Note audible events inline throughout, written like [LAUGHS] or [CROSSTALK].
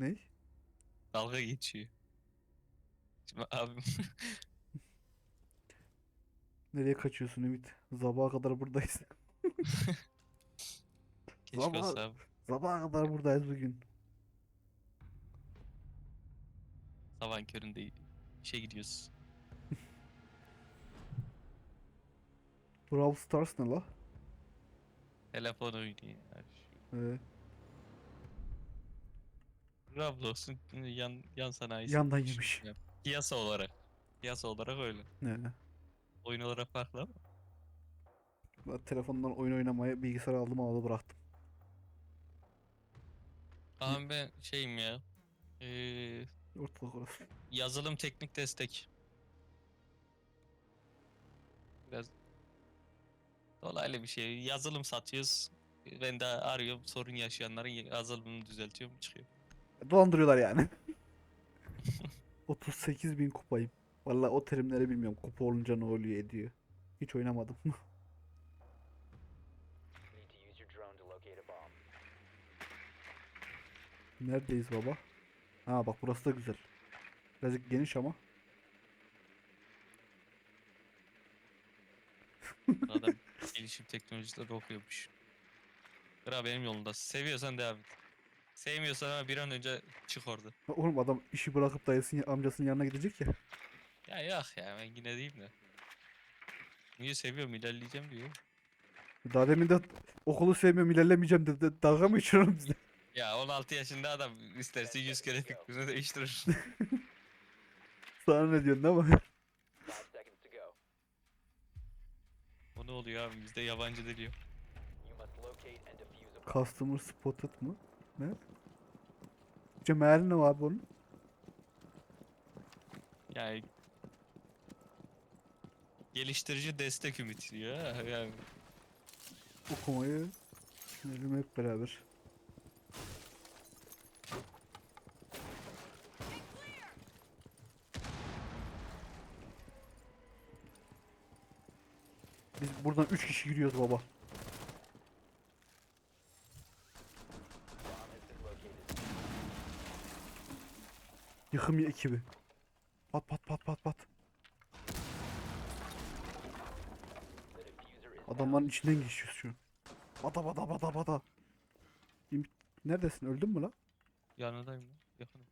Ne? Dalga geçiyor. Şimdi abim [LAUGHS] Nereye kaçıyorsun Ümit? Sabaha kadar buradayız. [LAUGHS] keşke Ama- olsa abi. Sabaha kadar buradayız bugün. Sabahın köründe işe gidiyoruz. Brawl Stars ne la? Telefon oynuyor. ya. Şu Ee, Roblox'un yan, yan sanayisi. yandan yemiş. ya, Piyasa olarak. Piyasa olarak öyle. Ne? Oyun olarak farklı ama. Ben telefondan oyun oynamaya bilgisayar aldım aldı bıraktım. Abi ben şeyim ya. Eee Ortalık orası. yazılım teknik destek. Biraz dolaylı bir şey. Yazılım satıyoruz. Ben de arıyorum sorun yaşayanların yazılımını düzeltiyorum çıkıyor. Dolandırıyorlar yani. [LAUGHS] 38 bin kupayım. Vallahi o terimleri bilmiyorum. Kupa olunca ne oluyor ediyor. Hiç oynamadım. [LAUGHS] Neredeyiz baba? Ha bak burası da güzel. Birazcık geniş ama. Adam [LAUGHS] gelişim teknolojileri okuyormuş. Kral benim yolunda. Seviyorsan devam et. Sevmiyorsan ama bir an önce çık orada. Oğlum adam işi bırakıp dayısının amcasının yanına gidecek ya. Ya yok ya ben yine diyeyim de. Niye seviyorum ilerleyeceğim diyor. Daha demin de okulu sevmiyorum ilerlemeyeceğim dedi. Dalga mı geçiyorsun bizle? Ya 16 yaşında adam isterse 100 kere fikrini değiştirir. [LAUGHS] Sana ne diyorsun mi? Five seconds to go. o ne oluyor abi bizde yabancı dil yok. You must locate and defuse a bomb. Customer spotted mı? Ne? Cemal ne var bunun? Yani geliştirici destek ümit diyor ha, yani. Okumayı düşünelim hep beraber. Biz buradan 3 kişi giriyoruz baba. Bomb has been located. Yıkım ekibi. Pat pat pat pat pat. Adamların içinden geçiyoruz şu an. Bada bada bada bada. İm- Neredesin? Öldün mü la? Yanındayım lan, yakınım.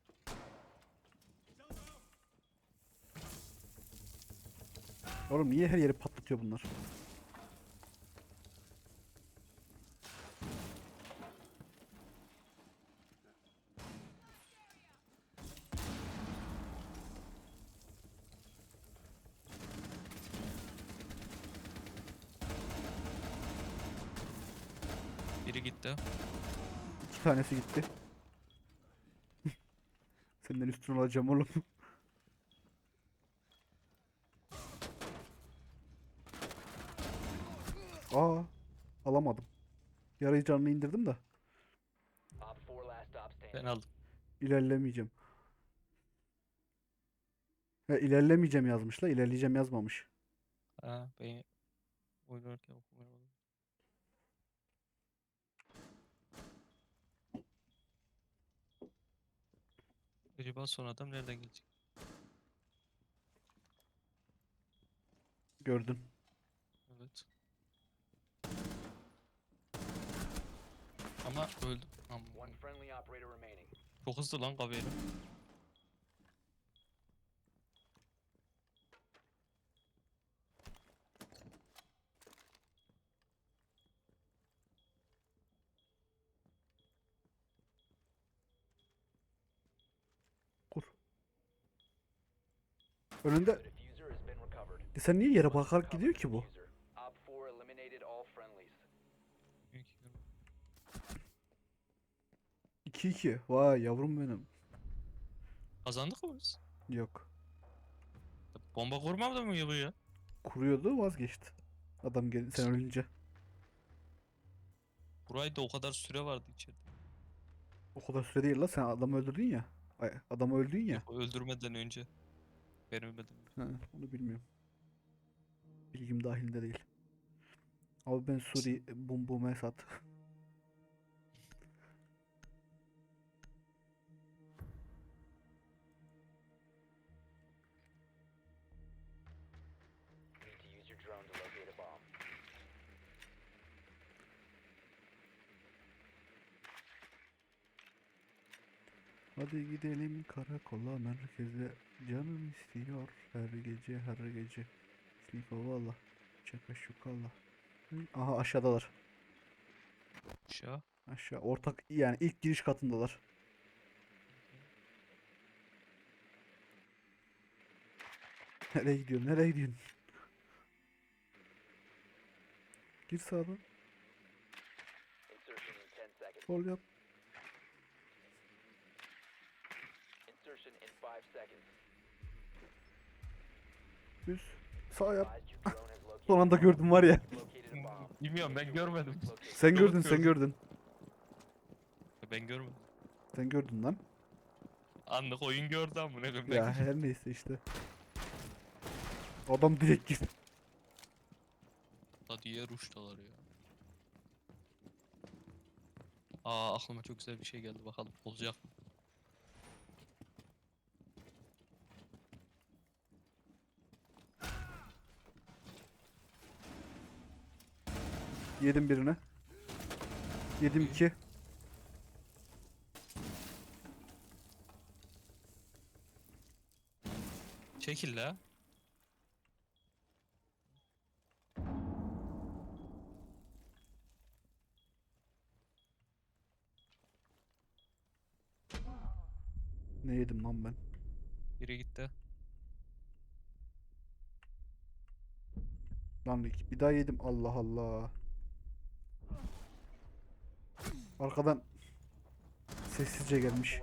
Oğlum niye her yeri patlatıyor bunlar? Biri gitti. İki tanesi gitti. [LAUGHS] Senden üstün olacağım oğlum. Aa, alamadım. Yarı canını indirdim de Op 4 last stop Ben aldım. ilerlemeyeceğim. Ya ilerlemeyeceğim yazmış la, ilerleyeceğim yazmamış. Ha ben oynarken okumaya Acaba son adam nereden gelecek? Gördün. Evet. Ama öldüm. Aman, One friendly operator remaining. Çok hızlı lan kabıyla. Önünde. E sen niye yere bakarak gidiyor ki bu? diffuser. Op 4 eliminated all friendlies. Büyük ihtimal. 2-2. Vay yavrum benim. Kazandık mı biz? Yok. Bomba kurmadı mı bu ya? Kuruyordu vazgeçti. Adam gel sen ölünce. Burayı da o kadar süre vardı içeride. O kadar süre değil la sen adamı öldürdün ya. Ay, adamı öldün ya. Öldürmeden önce. Ben ölmedim. Ha, onu bilmiyorum. Bilgim dahilinde değil. Abi ben Suri bum bum Esat. Hadi gidelim karakola merkeze canım istiyor her gece her gece. Sniko valla. Çaka şukalla. Aha aşağıdalar. Aşağı. Aşağı ortak yani ilk giriş katındalar. Nereye gidiyorsun? Nereye gidiyorsun? Gir sağdan. Insertion in 10 seconds. Sol yap. Insertion in 5 seconds. Düz. Sağ yap. [LAUGHS] Son anda gördüm var ya. Bilmiyorum ben görmedim. Sen gördün sen gördün. Ben görmedim. Sen gördün lan. Anlık oyun gördü ama ne ben Ya her neyse işte. Adam direkt girdi. Da diğer uçtalar ya. Aa aklıma çok güzel bir şey geldi bakalım olacak mı? Yedim birine. Yedim iki. Çekil la. Ne yedim lan ben? Biri gitti. Lan bir daha yedim. Allah Allah. Arkadan sessizce gelmiş.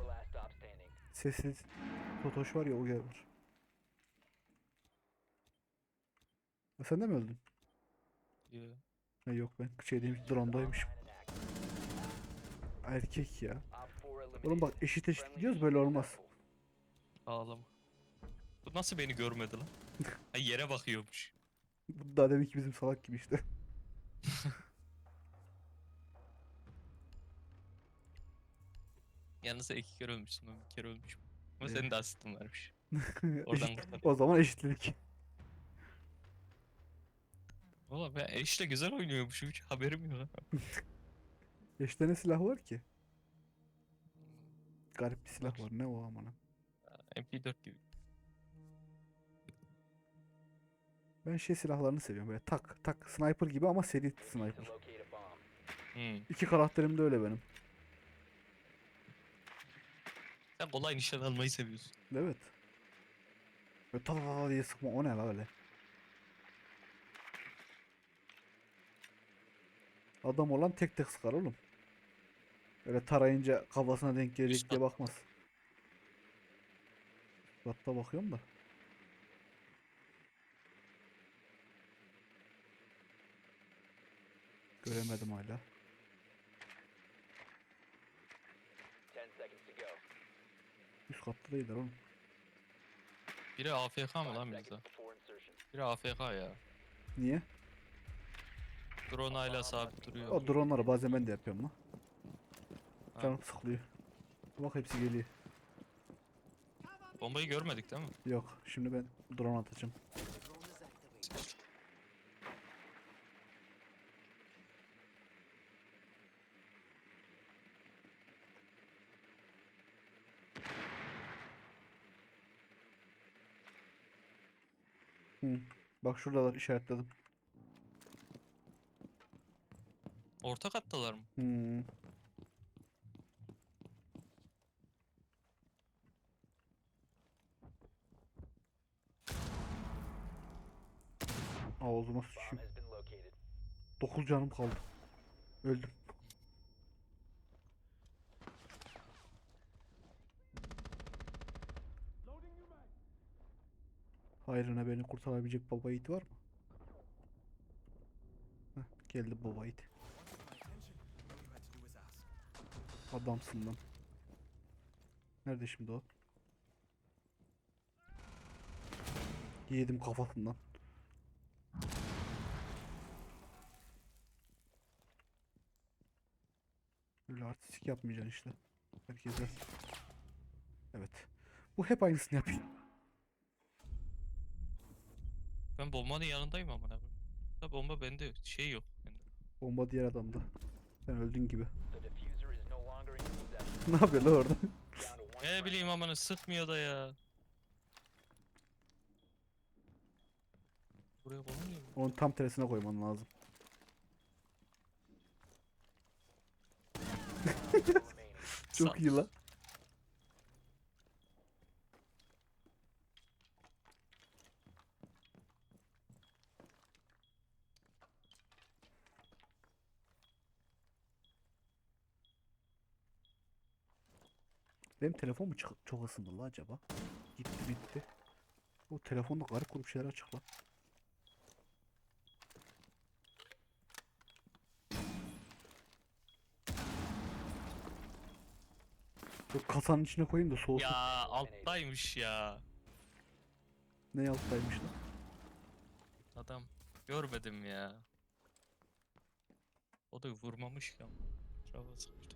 Sessiz Totoş var ya o gelir. Ha, Sen de mi öldün? Yo. Ha, yok ben and active. Erkek ya. Op 4 eliminated. Oğlum bak eşit eşit gidiyoruz böyle olmaz. Ağlama. Bu nasıl beni görmedi lan? [LAUGHS] ha, yere bakıyormuş. Bu da demek ki bizim salak gibi işte. [LAUGHS] Yalnız iki kere ölmüşsün ben bir kere ölmüşüm. Ama Evet. senin de asistin varmış. [LAUGHS] Oradan kurtar. o zaman eşitlik. Valla ben işte güzel oynuyormuşum hiç haberim yok. ha. [LAUGHS] Eşte ne silah var ki? Garip bir silah Var. Ne o amına? MP4 gibi. Ben şey silahlarını seviyorum böyle tak tak sniper gibi ama seri sniper. Hmm. İki karakterim de öyle benim. Sen kolay nişan almayı seviyorsun. Evet. Böyle ta ta ta diye sıkma o ne la öyle. Adam olan tek tek sıkar oğlum. Öyle tarayınca kafasına denk gelecek diye bakmaz. Hatta bakıyorum da. Göremedim hala. 10 seconds to go. Üst katta değiller oğlum. Biri AFK mı 5 lan bizde? Biri AFK ya. Niye? Drone hala sabit duruyor. O dronları bazen ben de yapıyorum lan. Ha. Canım sıkılıyor. Bak hepsi geliyor. Bombayı görmedik değil mi? Yok şimdi ben drone atacağım. Hı. Bak şuradalar işaretledim. Orta kattalar mı? Hmm. Ağzıma sıçayım. has been located. 9 canım kaldı. Öldüm. Hayrına beni kurtarabilecek baba yiğit var mı? Heh, geldi baba yiğit. Adamsın lan. Nerede şimdi o? Yedim kafasından. Öyle artistik yapmayacaksın işte. Herkes der. Evet. Bu hep aynısını yapıyor. Ben bombanın yanındayım ama ne Da bomba bende şey yok. Bende. Bomba diğer adamda. Sen öldün gibi. [LAUGHS] Ne yapıyor lan orada? Ne bileyim amına sıkmıyor da ya. Buraya koymuyor mu? Onun tam tersine koyman lazım. [LAUGHS] Çok iyi lan. Benim telefon mu çok, çok ısındı la acaba? Gitti bitti. O telefonda garip grup şeyler açık lan. Yok kasanın içine koyayım da soğusun. Ya alttaymış ya. Ne alttaymış lan? Adam görmedim ya. O da vurmamış ama. Trava sıkmıştı.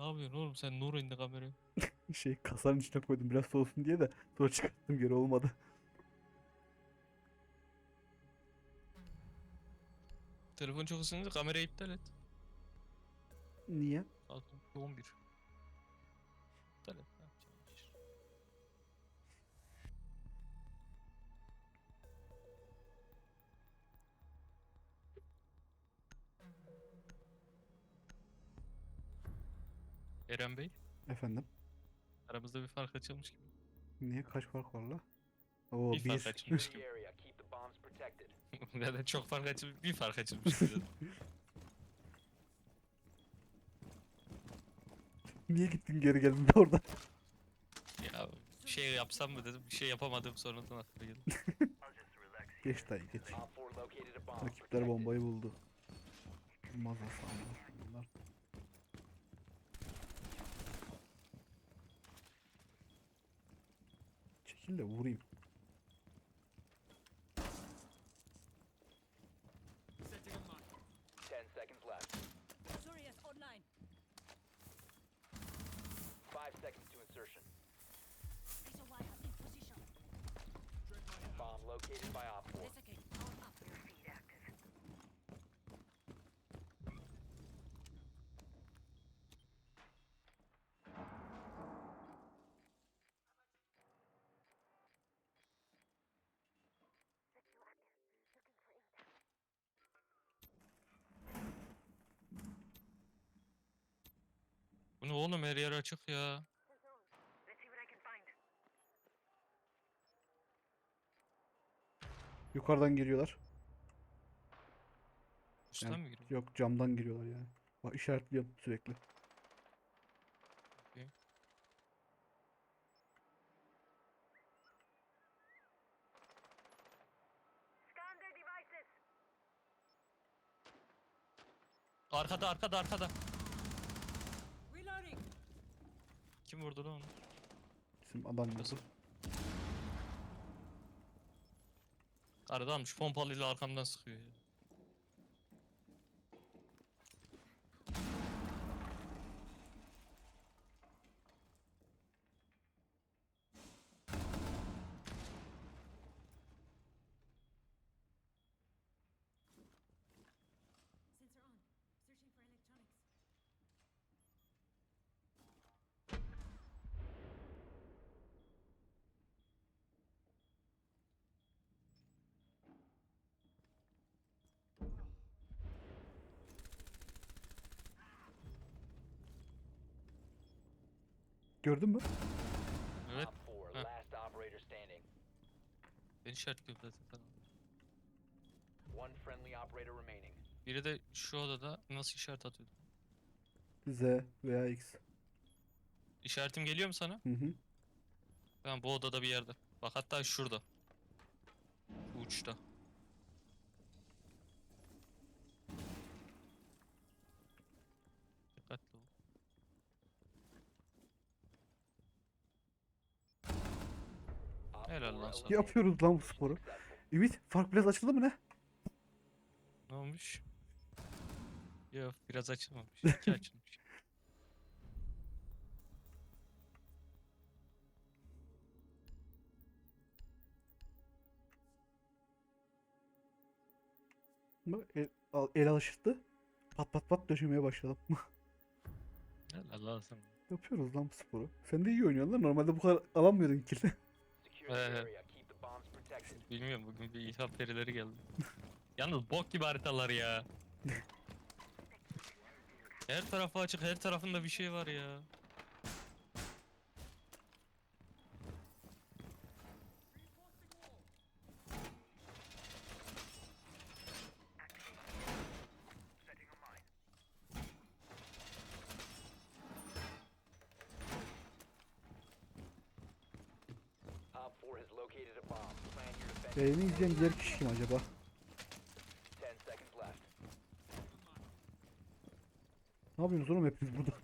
Ne yapıyorsun oğlum sen nur indi kamerayı. [LAUGHS] Şey kasanın içine koydum biraz soğusun diye de sonra çıkarttım geri olmadı. Telefon çok ısınınca kamerayı iptal et. Niye? Saat 11. İptal et. Eren Bey, Efendim? aramızda bir fark açılmış gibi. Niye kaç fark var la? Oo Bir fark bir. açılmış [LAUGHS] gibi. area. Keep the bombs protected. [LAUGHS] ya da çok fark açılmış, bir fark açılmış gibi. [LAUGHS] Niye gittin geri geldin de orada? ya şey yapsam mı dedim, bir şey yapamadım sonradan aklıma geldi. Geç dayı geç. Op 4 located a bomb. Rakipler bombayı buldu. Maza sandı. Bunlar. Çekil de vurayım. Ten seconds left. Sirius online. Five seconds to insertion. Laser in position. Bomb located by Op ne oğlum her yer açık ya. Yukarıdan giriyorlar. Üstten Yani- mi giriyor? Yok camdan giriyorlar yani. Bak işaretliyorum sürekli. Okey. Arkada arkada arkada. Kim vurdu lan onu? Bizim adam Nasıl? Aradan şu pompalıyla arkamdan sıkıyor ya. Gördün mü? Evet. Op 4, Huh. last operator standing. Beni işaretliyor zaten. tamam. One friendly operator remaining. Biri de şu odada nasıl işaret atıyordu? Z veya X. İşaretim geliyor mu sana? Hı hı. Tamam bu odada bir yerde. Bak hatta şurada. Şu uçta. Dikkatli ol. Op Helal 4 lan sana. Yapıyoruz lan bu sporu. Ümit fark biraz açıldı mı ne? Ne olmuş? Yok biraz açılmamış. İki [LAUGHS] açılmış. Bak el, al- el alıştı. Pat pat pat döşemeye başladım. [LAUGHS] Helal olsun. Yapıyoruz lan bu sporu. Sen de iyi oynuyorsun lan. Normalde bu kadar alamıyordun kill. [LAUGHS] Bilmiyorum bugün bir ilham perileri geldi. [LAUGHS] Yalnız bok gibi haritalar ya. [LAUGHS] Her tarafı açık, her tarafında bir şey var ya. Op 4 has located a bomb. Plan your defense. Yayını izleyen diğer kişi kim acaba? 10 seconds left. Ne yapıyorsunuz oğlum hepiniz burada?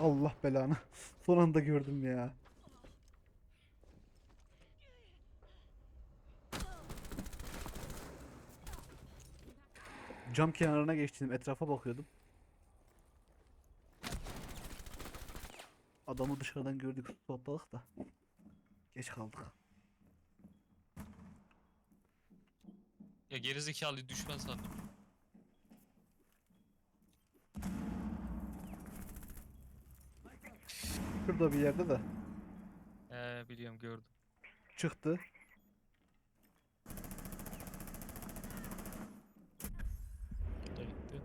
Allah belanı. [LAUGHS] Son anda gördüm ya. Cam kenarına geçtim. Etrafa bakıyordum. Adamı dışarıdan gördük. Spotladık da. Geç kaldık. Ya gerizekalı düşman sandım. Şurada bir yerde de Ee biliyorum gördüm. çıktı. Bu da gitti.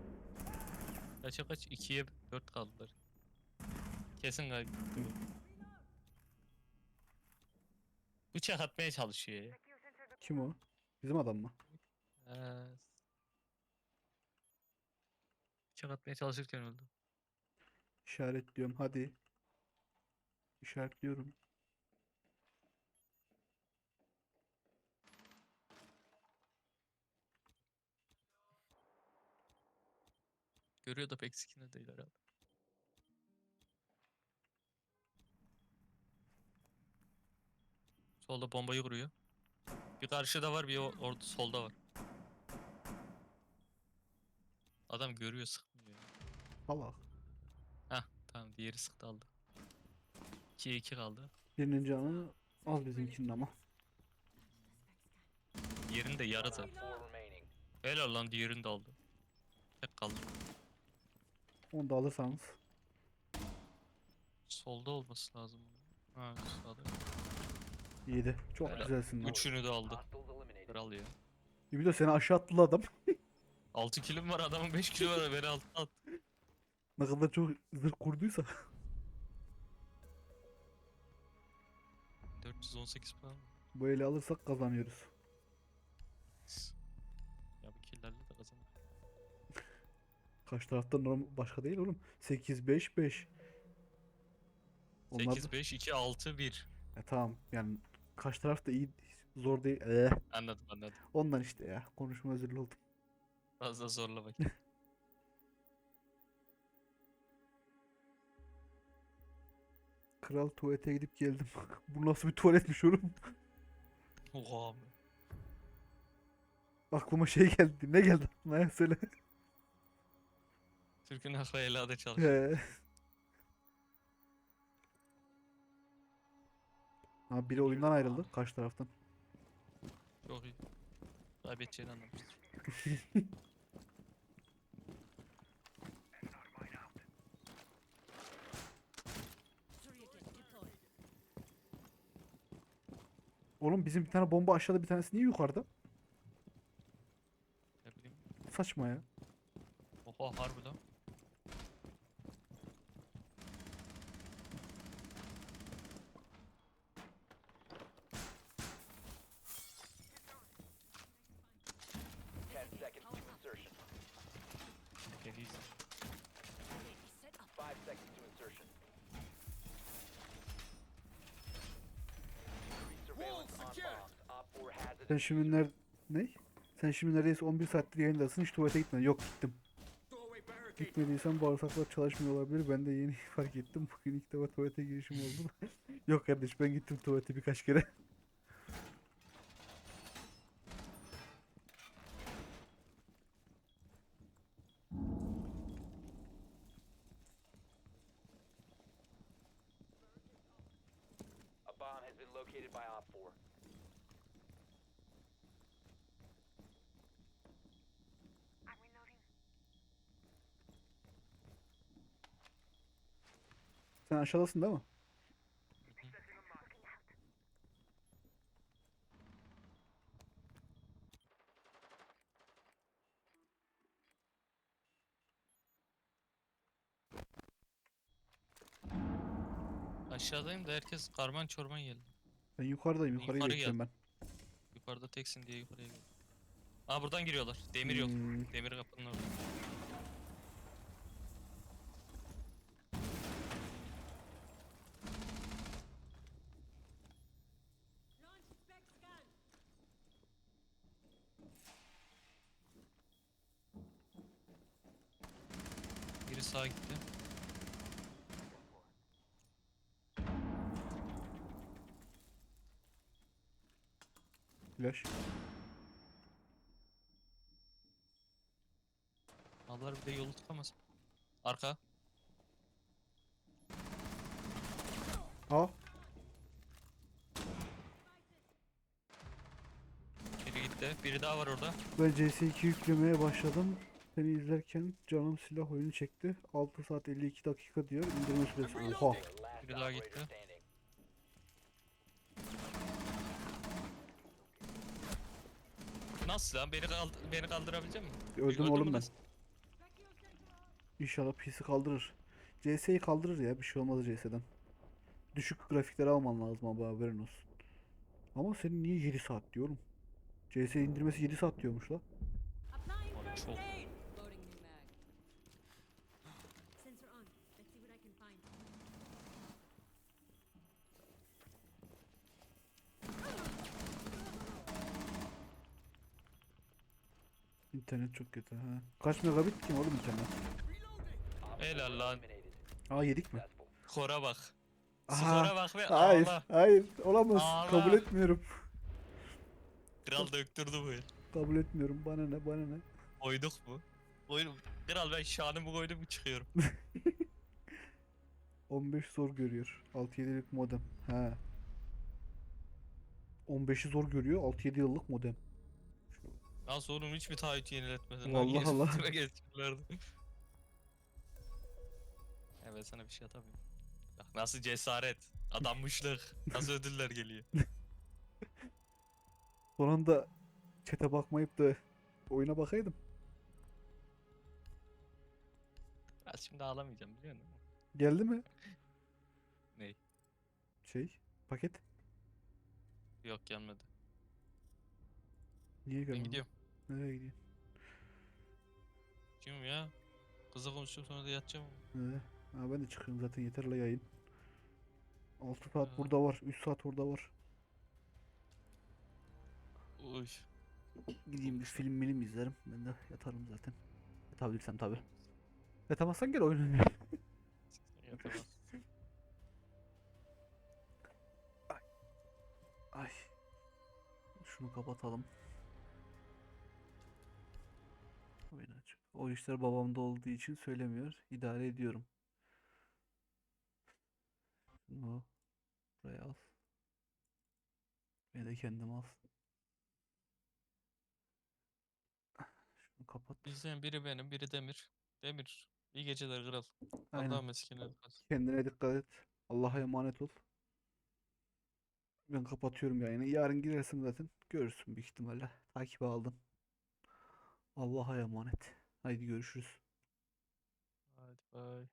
Kaça kaç? 2'ye 4 kaldılar. Kesin kaybetti bu. Bıçak atmaya çalışıyor ya. Kim o? Bizim adam mı? Ee, bıçak atmaya çalışırken öldü. İşaretliyorum. Hadi. İşaretliyorum. Görüyor da pek sikine değil herhalde. Solda bombayı kuruyor. Bir karşıda var bir orada solda var. Adam görüyor sıkmıyor. Allah. Hah tamam diğeri sıktı aldı. 2'ye 2 kaldı. Birinin canı az bizimkinin ama. Diğerini de yarı Op zaten. 4 remaining. Helal lan diğerini de aldı. Tek kaldı. Onu da alırsanız. Solda olması lazım. Ha sağda. İyiydi. Çok Helal. güzelsin lan. Üçünü de aldı. Kral ya. Bir de seni aşağı attılı adam. 6 kilim var adamın 5 kilo var beni altına at. ne kadar çok zırh kurduysa. 418 puan. Bu eli alırsak kazanıyoruz. Ya bu killerle de kazanır. [LAUGHS] Kaç taraftan norm- başka değil oğlum. 8 5 5. Onlar 8 5 2 6 1. E, tamam yani kaç taraf da iyi zor değil. Eh, Anladım anladım. ondan işte ya. Konuşma özürlü oldum. Fazla zorla bak. [LAUGHS] Kral tuvalete gidip geldim. [LAUGHS] Bu nasıl bir tuvaletmiş oğlum? Oha. be. Aklıma şey geldi. Ne geldi aklına ya söyle. Türk'ün aklı helada [LAUGHS] çalışıyor. He. Ha biri oyundan ayrıldı. Kaç taraftan? Çok iyi. Kaybedeceğini anlamıştır. Oğlum bizim bir tane bomba aşağıda bir tanesi niye yukarıda? Ne bileyim. Saçma ya. Oha harbi lan. Ten seconds to insertion. Geliyiz. UAV set up. Five seconds to insertion. Sen şimdi ner ne? Sen şimdi neredeyse 11 saattir yayındasın hiç tuvalete gitmedin. Yok gittim. Gitmediysen bağırsaklar çalışmıyor olabilir. Ben de yeni [LAUGHS] fark ettim. Bugün ilk defa tuvalete girişim oldu. [LAUGHS] Yok kardeş ben gittim tuvalete birkaç kere. [LAUGHS] A bomb has been located by Op 4. Sen aşağıdasın değil mi? Aşağıdayım da herkes karman çorman geldi. Ben yukarıdayım. Yukarıyı Yukarı bekliyorum ben. Yukarıda teksin diye yukarıya geldim. Aa buradan giriyorlar. Demir yok. Hmm, Demir kapının orada. Mallar bir de yolu tutamaz. Arka. Aa Biri gitti. Biri daha var orada. ben CS2 yüklemeye başladım. Seni izlerken canım silah oyunu çekti. 6 saat 52 dakika diyor. İndirme süresi. Oha. Biri daha gitti. Nasıl lan? Beni, kaldı beni kaldırabilecek misin? Öldüm Gördün oğlum mü ben. nasıl? İnşallah PC kaldırır. CS'yi kaldırır ya. Bir şey olmaz CS'den. Düşük grafikleri alman lazım abi haberin olsun. Ama senin niye 7 saat diyorum? CS indirmesi 7 saat diyormuş la. İnternet çok kötü ha. Kaç megabit ki oğlum internet? Helal lan. Aa yedik mi? Skora bak. Aha, Skora bak ve Hayır, ağla. hayır. Olamaz. Kabul Ağla. etmiyorum. Kral döktürdü bu. el. Kabul etmiyorum. Bana ne, bana ne. Koyduk mu? Koydum. Kral ben şanımı koydum çıkıyorum. [LAUGHS] 15 zor görüyor. 6-7'lik modem. He. 15'i zor görüyor. 6-7 yıllık modem. Nasıl oğlum hiç mi taahhüt yeniletmedin? Vallahi Allah. [LAUGHS] Evet sana bir şey atamıyorum. Bak nasıl cesaret, adammışlık, nasıl ödüller geliyor. [LAUGHS] Son anda chat'e bakmayıp da oyuna bakaydım. Ben şimdi ağlamayacağım biliyor musun? Geldi mi? [LAUGHS] Ney? Şey, paket. Yok gelmedi. Niye Ben gelmedi? gidiyorum. Nereye gidiyorsun? Gidiyorum ya. Kızla konuşacağım sonra da yatacağım. Ee, ha ben de çıkıyorum zaten yeter la yayın. 6 saat Ya. burada var, 3 saat orada var. Uy. Gideyim bir film milim izlerim. Ben de yatarım zaten. Yatabilirsem tabi. Yatamazsan gel oyun oynayalım. [LAUGHS] Yatamaz. Ay. Şunu kapatalım. Oyun açık. O işler babamda olduğu için söylemiyor. İdare ediyorum. Şunu buraya al. Beni de kendim al. Şunu kapat. Bizden biri benim, biri Demir. Demir. İyi geceler kral. Aynen. Allah'a meskin olsun. Kendine dikkat et. Allah'a emanet ol. Ben kapatıyorum yayını. Yarın girersin zaten. Görürsün büyük ihtimalle. Takibe aldın. Allah'a emanet. Haydi görüşürüz. Hadi bay.